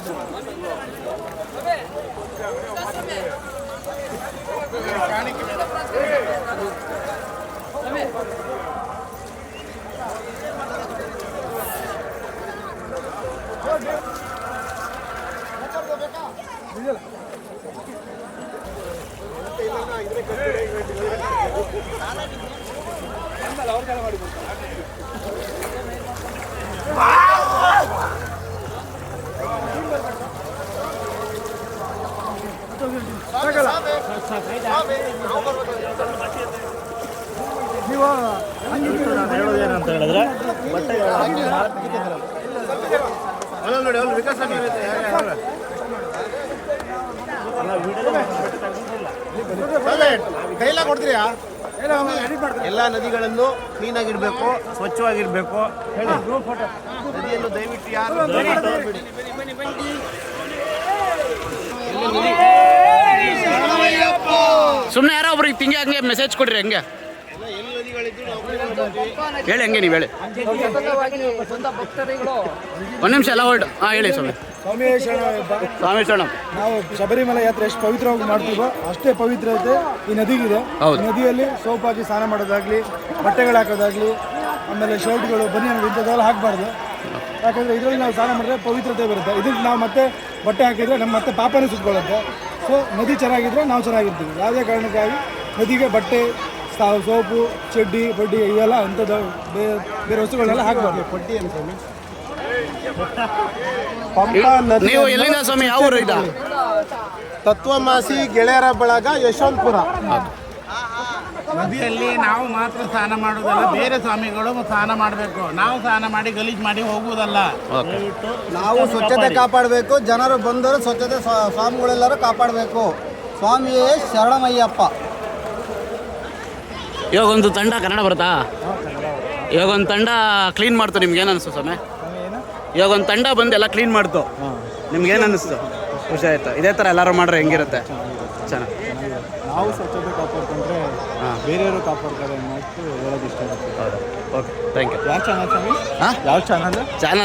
ಮೇಗಡೆ ನೀವು ನಾನು ಹೇಳೋದೇನಂತ ಹೇಳಿದ್ರೆ ಬಟ್ಟೆ ನೋಡಿ ಅಲ್ಲಿ ವಿಕಾಸ ಕೈಲ ಕೊಡ್ತೀರಾ ಎಲ್ಲ ನದಿಗಳನ್ನು ಕ್ಲೀನ್ ಆಗಿರ್ಬೇಕು ಸ್ವಚ್ಛವಾಗಿರ್ಬೇಕು ನದಿಯನ್ನು ದಯವಿಟ್ಟು ಯಾರು. ಸುಮ್ಮನೆ ಯಾರೋ ಒಬ್ರಿಗೆ ತಿಂಗೆ ಹಂಗೆ ಮೆಸೇಜ್ ಕೊಡ್ರಿ ಹಂಗೆ. ಹೇಳಿ ಹಂಗೆ ನೀವು ಹೇಳಿ. ಒಂದು ನಿಮಿಷ ಎಲ್ಲ ಹೋಲ್ಡ್ ಹಾಂ ಹೇಳಿ ಸ್ವಾಮಿ. ಸ್ವಾಮಿ ಶರಣ ನಾವು ಶಬರಿಮಲೆ ಯಾತ್ರೆ ಎಷ್ಟು ಪವಿತ್ರವಾಗಿ ಮಾಡ್ತೀವೋ ಅಷ್ಟೇ ಪವಿತ್ರತೆ ಈ ನದಿಗಿದೆ. ನದಿಯಲ್ಲಿ ಸೋಪ್ ಹಾಕಿ ಸ್ನಾನ ಮಾಡೋದಾಗ್ಲಿ ಬಟ್ಟೆಗಳು ಹಾಕೋದಾಗ್ಲಿ ಆಮೇಲೆ ಶರ್ಟ್ಗಳು ಬನಿಯನ್ ಇಂಥದ್ದೆಲ್ಲ ಹಾಕಬಾರ್ದು. ಯಾಕಂದ್ರೆ ಇದರಲ್ಲಿ ನಾವು ಸ್ನಾನ ಮಾಡಿದ್ರೆ ಪವಿತ್ರತೆ ಬರುತ್ತೆ. ಇದಕ್ಕೆ ನಾವು ಮತ್ತೆ ಬಟ್ಟೆ ಹಾಕಿದ್ರೆ ನಮ್ಮ ಮತ್ತೆ ಪಾಪನೇ ಸುತ್ಕೊಳ್ಳುತ್ತೆ. ಸೊ ನದಿ ಚೆನ್ನಾಗಿದ್ರೆ ನಾವು ಚೆನ್ನಾಗಿರ್ತೀವಿ. ಯಾವುದೇ ಕಾರಣಕ್ಕಾಗಿ ನದಿಗೆ ಬಟ್ಟೆ ಸೋಪು ಚಡ್ಡಿ ಬಡ್ಡಿ ಇವೆಲ್ಲ ಅಂಥದ್ದು ಬೇರೆ ಬೇರೆ ವಸ್ತುಗಳನ್ನೆಲ್ಲ ಹಾಕಬಾರ್ದು. ಪಟ್ಟಿ ಏನು ಸ್ವಾಮಿ ಪಂಪಾ ನದಿ ನೀವು ಎಲ್ಲಿಂದ ಸ್ವಾಮಿ? ಯಾವ ಊರು ತತ್ವಮಾಸಿ ಗೆಳೆಯರ ಬಳಗ ಯಶವಂತಪುರ. ನದಿಯಲ್ಲಿ ನಾವು ಮಾತ್ರ ಸ್ನಾನ ಮಾಡುವುದಲ್ಲ ಬೇರೆ ಸ್ವಾಮಿಗಳು ಸ್ನಾನ ಮಾಡಬೇಕು. ನಾವು ಸ್ನಾನ ಮಾಡಿ ಗಲೀಜ್ ಮಾಡಿ ಹೋಗುವುದಲ್ಲ. ನಾವು ಸ್ವಚ್ಛತೆ ಕಾಪಾಡಬೇಕು ಜನರು ಬಂದರೂ ಸ್ವಚ್ಛತೆ ಸ್ವಾ- ಸ್ವಾಮಿಗಳೆಲ್ಲರೂ ಕಾಪಾಡಬೇಕು. ಸ್ವಾಮಿಯೇ ಶರಣಮಯ್ಯಪ್ಪ. ಇವಾಗ ಒಂದು ತಂಡ ಕನ್ನಡ ಬರುತ್ತಾ? ಇವಾಗ ಒಂದು ತಂಡ ಕ್ಲೀನ್ ಮಾಡ್ತು ನಿಮ್ಗೆ ಏನು ಅನಿಸ್ತು ಸ್ವಾಮಿ? ಇವಾಗ ಒಂದು ತಂಡ ಬಂದು ಎಲ್ಲ ಕ್ಲೀನ್ ಮಾಡ್ತು. ನಿಮ್ಗೆ ಏನು ಅನಿಸ್ತು ಖುಷಿ ಆಯ್ತು. ಇದೇ ಥರ ಎಲ್ಲರೂ ಮಾಡ್ರೆ ಹೆಂಗಿರುತ್ತೆ? ಚೆನ್ನಾಗಿ ನಾವು ಸ್ವಚ್ಛತೆ ಕಾಪಾಡ್ಕೊಂಡ್ರೆ ಬೇರೆಯವರು ಕಾಪಾಡ್ತಾರೆ ಅನ್ನೋದು ಹೇಳೋದು ಇಷ್ಟ ಓಕೆ ಥ್ಯಾಂಕ್ ಯು ಯಾವ ಚಾನಲ್ ಸ್ವಾಮಿ? ಹಾಂ? ಯಾವ ಚಾನಲ್ ಚಾನಲ್